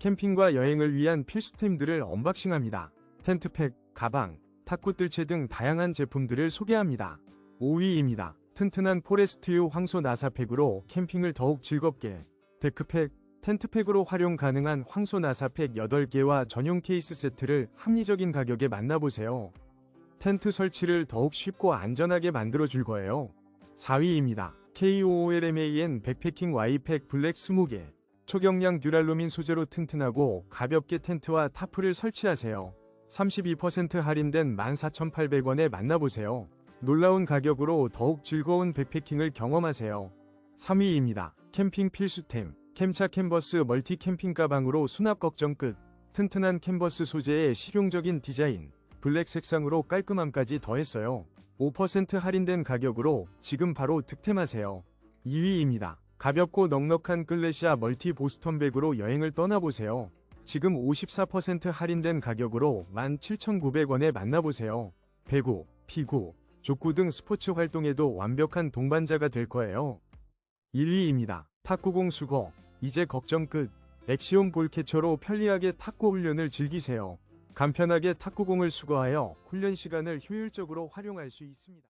캠핑과 여행을 위한 필수템들을 언박싱합니다. 텐트팩, 가방, 탁구 뜰채 등 다양한 제품들을 소개합니다. 5위입니다. 튼튼한 포레스트유 황소 나사팩으로 캠핑을 더욱 즐겁게 데크팩, 텐트팩으로 활용 가능한 황소 나사팩 8개와 전용 케이스 세트를 합리적인 가격에 만나보세요. 텐트 설치를 더욱 쉽고 안전하게 만들어줄 거예요. 4위입니다. KOOLMAN 백패킹 Y팩 블랙 20개 초경량 듀랄루민 소재로 튼튼하고 가볍게 텐트와 타프를 설치하세요. 32% 할인된 14,800원에 만나보세요. 놀라운 가격으로 더욱 즐거운 백패킹을 경험하세요. 3위입니다. 캠핑 필수템 캠차 캔버스 멀티 캠핑 가방으로 수납 걱정 끝 튼튼한 캔버스 소재의 실용적인 디자인 블랙 색상으로 깔끔함까지 더했어요. 5% 할인된 가격으로 지금 바로 득템하세요. 2위입니다. 가볍고 넉넉한 클래시아 멀티 보스턴백으로 여행을 떠나보세요. 지금 54% 할인된 가격으로 17,900원에 만나보세요. 배구, 피구, 족구 등 스포츠 활동에도 완벽한 동반자가 될 거예요. 1위입니다. 탁구공 수거. 이제 걱정 끝. 액시온 볼캐쳐로 편리하게 탁구 훈련을 즐기세요. 간편하게 탁구공을 수거하여 훈련 시간을 효율적으로 활용할 수 있습니다.